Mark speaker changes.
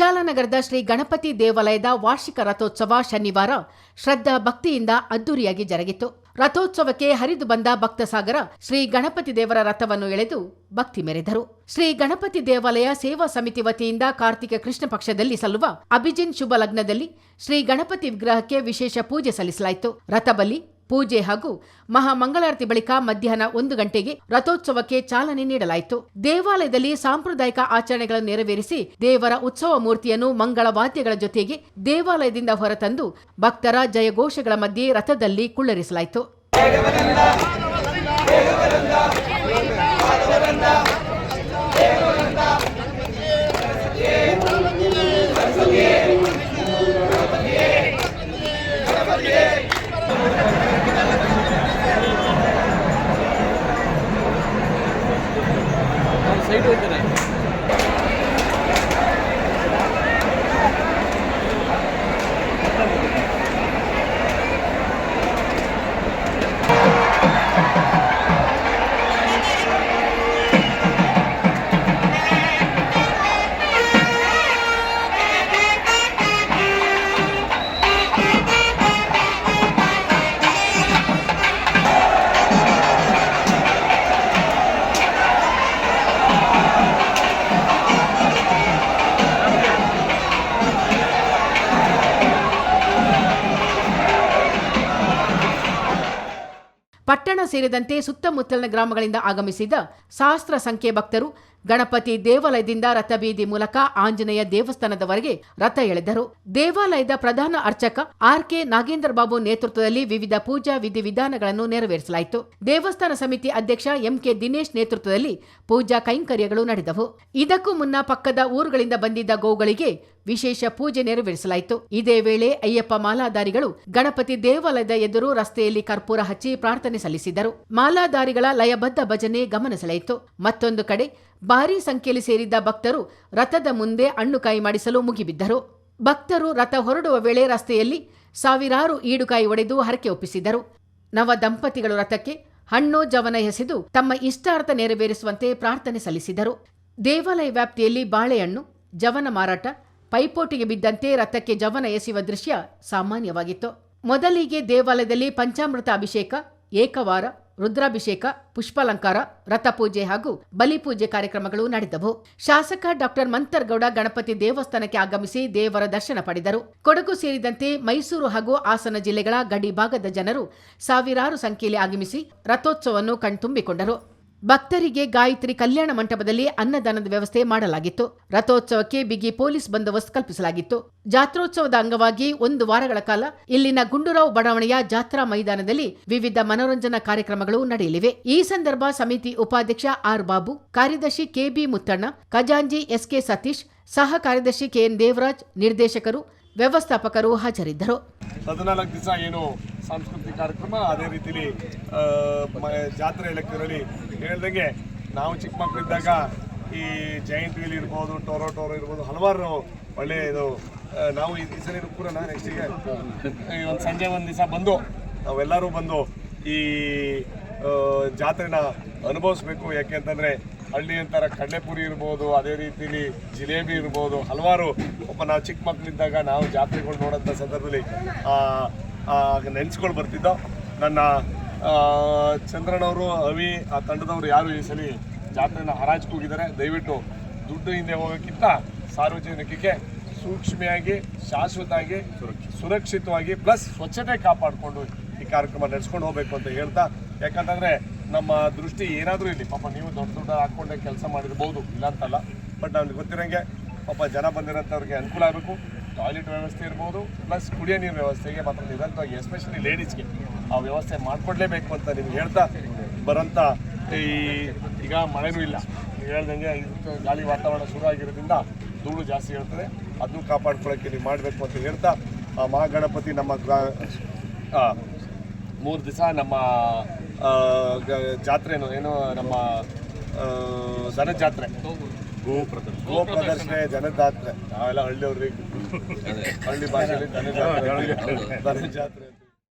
Speaker 1: ಕುಶಾಲನಗರದ ಶ್ರೀ ಗಣಪತಿ ದೇವಾಲಯದ ವಾರ್ಷಿಕ ರಥೋತ್ಸವ ಶನಿವಾರ ಶ್ರದ್ಧಾ ಭಕ್ತಿಯಿಂದ ಅದ್ದೂರಿಯಾಗಿ ಜರುಗಿತು. ರಥೋತ್ಸವಕ್ಕೆ ಹರಿದು ಬಂದ ಭಕ್ತಸಾಗರ ಶ್ರೀ ಗಣಪತಿ ದೇವರ ರಥವನ್ನು ಎಳೆದು ಭಕ್ತಿ ಮೆರೆದರು. ಶ್ರೀ ಗಣಪತಿ ದೇವಾಲಯ ಸೇವಾ ಸಮಿತಿ ವತಿಯಿಂದ ಕಾರ್ತಿಕ ಕೃಷ್ಣ ಪಕ್ಷದಲ್ಲಿ ಸಲ್ಲುವ ಅಭಿಜಿನ್ ಶುಭ ಲಗ್ನದಲ್ಲಿ ಶ್ರೀ ಗಣಪತಿ ವಿಗ್ರಹಕ್ಕೆ ವಿಶೇಷ ಪೂಜೆ ಸಲ್ಲಿಸಲಾಯಿತು. ರಥಬಲಿ ಪೂಜೆ ಹಾಗೂ ಮಹಾಮಂಗಳಾರತಿ ಬಳಿಕ ಮಧ್ಯಾಹ್ನ ಒಂದು ಗಂಟೆಗೆ ರಥೋತ್ಸವಕ್ಕೆ ಚಾಲನೆ ನೀಡಲಾಯಿತು. ದೇವಾಲಯದಲ್ಲಿ ಸಾಂಪ್ರದಾಯಿಕ ಆಚರಣೆಗಳನ್ನು ನೆರವೇರಿಸಿ ದೇವರ ಉತ್ಸವ ಮೂರ್ತಿಯನ್ನು ಮಂಗಳ ವಾದ್ಯಗಳ ಜೊತೆಗೆ ದೇವಾಲಯದಿಂದ ಹೊರತಂದು ಭಕ್ತರ ಜಯಘೋಷಗಳ ಮಧ್ಯೆ ರಥದಲ್ಲಿ ಕುಳ್ಳರಿಸಲಾಯಿತು. ಪಟ್ಟಣ ಸೇರಿದಂತೆ ಸುತ್ತಮುತ್ತಲಿನ ಗ್ರಾಮಗಳಿಂದ ಆಗಮಿಸಿದ ಸಹಸ್ರ ಸಂಖ್ಯೆ ಭಕ್ತರು ಗಣಪತಿ ದೇವಾಲಯದಿಂದ ರಥಬೀದಿ ಮೂಲಕ ಆಂಜನೇಯ ದೇವಸ್ಥಾನದವರೆಗೆ ರಥ ಎಳೆದರು. ದೇವಾಲಯದ ಪ್ರಧಾನ ಅರ್ಚಕ ಆರ್ ಕೆ ನಾಗೇಂದ್ರ ಬಾಬು ನೇತೃತ್ವದಲ್ಲಿ ವಿವಿಧ ಪೂಜಾ ವಿಧಿವಿಧಾನಗಳನ್ನು ನೆರವೇರಿಸಲಾಯಿತು. ದೇವಸ್ಥಾನ ಸಮಿತಿ ಅಧ್ಯಕ್ಷ ಎಂಕೆ ದಿನೇಶ್ ನೇತೃತ್ವದಲ್ಲಿ ಪೂಜಾ ಕೈಂಕರ್ಯಗಳು ನಡೆದವು. ಇದಕ್ಕೂ ಮುನ್ನ ಪಕ್ಕದ ಊರುಗಳಿಂದ ಬಂದಿದ್ದ ಗೋಗಳಿಗೆ ವಿಶೇಷ ಪೂಜೆ ನೆರವೇರಿಸಲಾಯಿತು. ಇದೇ ವೇಳೆ ಅಯ್ಯಪ್ಪ ಮಾಲಾಧಾರಿಗಳು ಗಣಪತಿ ದೇವಾಲಯದ ಎದುರು ರಸ್ತೆಯಲ್ಲಿ ಕರ್ಪೂರ ಹಚ್ಚಿ ಪ್ರಾರ್ಥನೆ ಸಲ್ಲಿಸಿದರು. ಮಾಲಾಧಾರಿಗಳ ಲಯಬದ್ಧ ಭಜನೆ ಗಮನ ಸೆಳೆಯಿತು ಮತ್ತೊಂದು ಕಡೆ ಭಾರೀ ಸಂಖ್ಯೆಯಲ್ಲಿ ಸೇರಿದ್ದ ಭಕ್ತರು ರಥದ ಮುಂದೆ ಅಣ್ಣುಕಾಯಿ ಮಾಡಿಸಲು ಮುಗಿಬಿದ್ದರು. ಭಕ್ತರು ರಥ ಹೊರಡುವ ವೇಳೆ ರಸ್ತೆಯಲ್ಲಿ ಸಾವಿರಾರು ಈಡುಕಾಯಿ ಒಡೆದು ಹರಕೆ ಒಪ್ಪಿಸಿದರು. ನವ ದಂಪತಿಗಳು ರಥಕ್ಕೆ ಹಣ್ಣು, ಜವನ ಎಸೆದು ತಮ್ಮ ಇಷ್ಟಾರ್ಥ ನೆರವೇರಿಸುವಂತೆ ಪ್ರಾರ್ಥನೆ ಸಲ್ಲಿಸಿದರು. ದೇವಾಲಯ ವ್ಯಾಪ್ತಿಯಲ್ಲಿ ಬಾಳೆಹಣ್ಣು, ಜವನ ಮಾರಾಟ ಪೈಪೋಟಿಗೆ ಬಿದ್ದಂತೆ ರಥಕ್ಕೆ ಜವನ ಎಸೆಯುವ ದೃಶ್ಯ ಸಾಮಾನ್ಯವಾಗಿತ್ತು. ಮೊದಲಿಗೆ ದೇವಾಲಯದಲ್ಲಿ ಪಂಚಾಮೃತ ಅಭಿಷೇಕ, ಏಕವಾರ, ರುದ್ರಾಭಿಷೇಕ, ಪುಷ್ಪಾಲಂಕಾರ ರಥಪೂಜೆ ಹಾಗೂ ಬಲಿಪೂಜೆ ಕಾರ್ಯಕ್ರಮಗಳು ನಡೆದವು. ಶಾಸಕ ಡಾಕ್ಟರ್ ಮಂತರ್ಗೌಡ ಗಣಪತಿ ದೇವಸ್ಥಾನಕ್ಕೆ ಆಗಮಿಸಿ ದೇವರ ದರ್ಶನ ಪಡೆದರು. ಕೊಡಗು ಸೇರಿದಂತೆ ಮೈಸೂರು ಹಾಗೂ ಹಾಸನ ಜಿಲ್ಲೆಗಳ ಗಡಿಭಾಗದ ಜನರು ಸಾವಿರಾರು ಸಂಖ್ಯೆಯಲ್ಲಿ ಆಗಮಿಸಿ ರಥೋತ್ಸವವನ್ನು ಕಣ್ತುಂಬಿಕೊಂಡರು. ಭಕ್ತರಿಗೆ ಗಾಯತ್ರಿ ಕಲ್ಯಾಣ ಮಂಟಪದಲ್ಲಿ ಅನ್ನದಾನದ ವ್ಯವಸ್ಥೆ ಮಾಡಲಾಗಿತ್ತು. ರಥೋತ್ಸವಕ್ಕೆ ಬಿಗಿ ಪೊಲೀಸ್ ಬಂದೋಬಸ್ತ್ ಕಲ್ಪಿಸಲಾಗಿತ್ತು. ಜಾತ್ರೋತ್ಸವದ ಅಂಗವಾಗಿ ಒಂದು ವಾರಗಳ ಕಾಲ ಇಲ್ಲಿನ ಗುಂಡೂರಾವ್ ಬಡಾವಣೆಯ ಜಾತ್ರಾ ಮೈದಾನದಲ್ಲಿ ವಿವಿಧ ಮನೋರಂಜನಾ ಕಾರ್ಯಕ್ರಮಗಳು ನಡೆಯಲಿವೆ. ಈ ಸಂದರ್ಭ ಸಮಿತಿ ಉಪಾಧ್ಯಕ್ಷ ಆರ್ ಬಾಬು ಕಾರ್ಯದರ್ಶಿ ಕೆಬಿ ಮುತ್ತಣ್ಣ, ಖಜಾಂಜಿ ಎಸ್ಕೆ ಸತೀಶ್, ಸಹ ಕಾರ್ಯದರ್ಶಿ ಕೆಎನ್ ದೇವರಾಜ್, ನಿರ್ದೇಶಕರು ವ್ಯವಸ್ಥಾಪಕರು ಹಾಜರಿದ್ದರು.
Speaker 2: ಹದಿನಾಲ್ಕು ದಿವಸ ಏನು ಸಾಂಸ್ಕೃತಿಕ ಕಾರ್ಯಕ್ರಮ, ಅದೇ ರೀತಿಲಿ ಜಾತ್ರೆ ಲೆಕ್ಕದಲ್ಲಿ ಹೇಳ್ದಂಗೆ ನಾವು ಚಿಕ್ಕ ಮಕ್ಕಳಿದ್ದಾಗ ಈ ಜೈಂಟ್ ವೀಲ್ ಇರ್ಬೋದು ಟೋರೋ ಟೋರೋ ಇರ್ಬೋದು, ಹಲವಾರು ಒಳ್ಳೆಯ ಇದು ನಾವು ಈ ದಿವಸ ಕೂಡ ನೆಕ್ಸ್ಟಿಗೆ ಒಂದು ಸಂಜೆ ಒಂದು ದಿವಸ ಬಂದು ನಾವೆಲ್ಲರೂ ಬಂದು ಈ ಜಾತ್ರೆನ ಅನುಭವಿಸ್ಬೇಕು. ಯಾಕೆ ಅಂತಂದರೆ ಹಳ್ಳಿ ಅಂತಾರೆ ಕಡಲೆಪುರಿ ಇರ್ಬೋದು, ಅದೇ ರೀತಿಲಿ ಜಿಲೇಬಿ ಇರ್ಬೋದು, ಹಲವಾರು. ಒಬ್ಬ ನಾವು ಚಿಕ್ಕ ಮಕ್ಕಳಿದ್ದಾಗ ನಾವು ಜಾತ್ರೆಗಳು ನೋಡೋಂಥ ಸಂದರ್ಭದಲ್ಲಿ ನೆನೆಸ್ಕೊಂಡು ಬರ್ತಿದ್ದೋ. ನನ್ನ ಚಂದ್ರನವರು, ಅವಿ, ಆ ತಂಡದವರು ಯಾರು ಈ ಸಲ ಜಾತ್ರೆನ ಹರಾಜ್ ದಯವಿಟ್ಟು ದುಡ್ಡು ಹಿಂದೆ ಹೋಗೋಕ್ಕಿಂತ ಸಾರ್ವಜನಿಕಕ್ಕೆ ಸೂಕ್ಷ್ಮೆಯಾಗಿ, ಶಾಶ್ವತವಾಗಿ, ಸುರಕ್ಷಿತವಾಗಿ, ಪ್ಲಸ್ ಸ್ವಚ್ಛತೆ ಕಾಪಾಡಿಕೊಂಡು ಈ ಕಾರ್ಯಕ್ರಮ ನಡೆಸ್ಕೊಂಡು ಹೋಗ್ಬೇಕು ಅಂತ ಹೇಳ್ತಾ, ಯಾಕಂತಂದ್ರೆ ನಮ್ಮ ದೃಷ್ಟಿ ಏನಾದರೂ ಇಲ್ಲಿ ಪಾಪ ನೀವು ದೊಡ್ಡ ದೊಡ್ಡ ಹಾಕ್ಕೊಂಡೆ ಕೆಲಸ ಮಾಡಿರ್ಬೋದು ಇಲ್ಲ ಅಂತಲ್ಲ ಬಟ್ ನಮ್ಗೆ ಗೊತ್ತಿರೋಂಗೆ ಪಾಪ ಜನ ಬಂದಿರೋಂಥವ್ರಿಗೆ ಅನುಕೂಲ ಆಗಬೇಕು. ಟಾಯ್ಲೆಟ್ ವ್ಯವಸ್ಥೆ ಇರ್ಬೋದು ಪ್ಲಸ್ ಕುಡಿಯೋ ನೀರು ವ್ಯವಸ್ಥೆಗೆ ಮಾತ್ರ ನಿರಂತರವಾಗಿ ಎಸ್ಪೆಷಲಿ ಲೇಡೀಸ್ಗೆ ಆ ವ್ಯವಸ್ಥೆ ಮಾಡಿಕೊಡ್ಲೇಬೇಕು ಅಂತ ನಿಮ್ಗೆ ಹೇಳ್ತಾ ಬರೋಂಥ ಈ ಈಗ ಮಳೆನೂ ಇಲ್ಲ. ನೀವು ಹೇಳ್ದಂಗೆ ಗಾಳಿ ವಾತಾವರಣ ಶುರು ಆಗಿರೋದ್ರಿಂದ ಧೂಳು ಜಾಸ್ತಿ ಇರ್ತದೆ. ಅದನ್ನು ಕಾಪಾಡ್ಕೊಳ್ಳೋಕ್ಕೆ ನೀವು ಮಾಡಬೇಕು ಅಂತ ಹೇಳ್ತಾ ಮಹಾಗಣಪತಿ ನಮ್ಮ ಗ್ರಾ- ಮೂರು ದಿವಸ ನಮ್ಮ ಜಾತ್ರೆನು ಏನು ನಮ್ಮ ದನ ಜಾತ್ರೆ ಗೋ ಪ್ರದರ್ಶನ ಗೋ ಪ್ರದರ್ಶನ ಜನ ಜಾತ್ರೆ ನಾವೆಲ್ಲ ಹಳ್ಳಿಯವ್ರಿಗೆ. ಹಳ್ಳಿ ಭಾಷೆಯಲ್ಲಿ ದನ ಜಾತ್ರೆ ದನ ಜಾತ್ರೆ